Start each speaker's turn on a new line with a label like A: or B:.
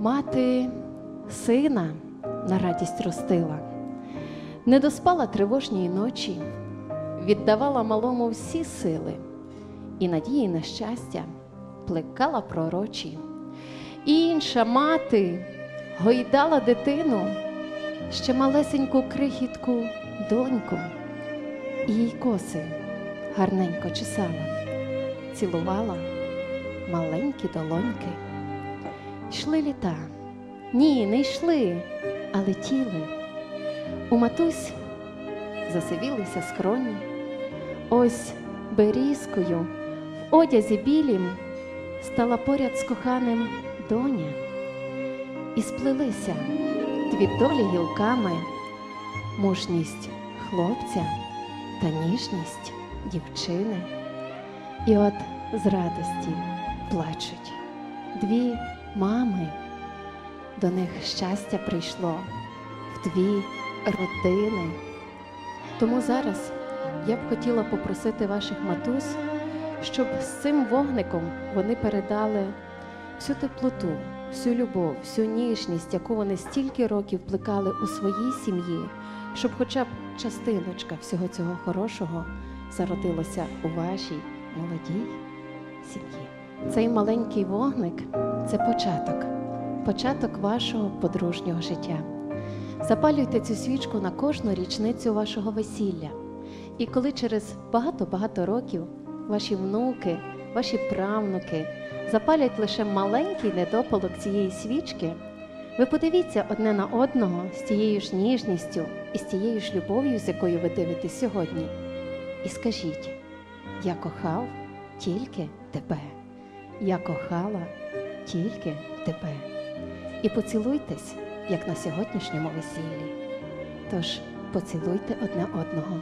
A: Мати сина на радість ростила, не доспала тривожній ночі, віддавала малому всі сили і надії на щастя плекала пророчі. Інша мати гойдала дитину, ще малесеньку крихітку доньку, і їй коси гарненько чесала, цілувала маленькі долоньки. Йшли літа. Ні, не йшли, а летіли. У матусь засивілися скроні. Ось берізкою в одязі білім стала поряд з коханим доня. І сплелися дві долі гілками, мужність хлопця та ніжність дівчини. І от з радості плачуть дві мами. До них щастя прийшло в дві родини. Тому зараз я б хотіла попросити ваших матусь, щоб з цим вогником вони передали всю теплоту, всю любов, всю ніжність, яку вони стільки років плекали у своїй сім'ї, щоб хоча б частиночка всього цього хорошого зародилося у вашій молодій сім'ї. Цей маленький вогник це початок, початок вашого подружнього життя. Запалюйте цю свічку на кожну річницю вашого весілля. І коли через багато-багато років ваші внуки, ваші правнуки запалять лише маленький недопалок цієї свічки, ви подивіться одне на одного з тією ж ніжністю і з тією ж любов'ю, з якою ви дивитесь сьогодні, і скажіть: я кохав тільки тебе, я кохала тільки тебе. І поцілуйтесь, як на сьогоднішньому весіллі. Тож поцілуйте одне одного.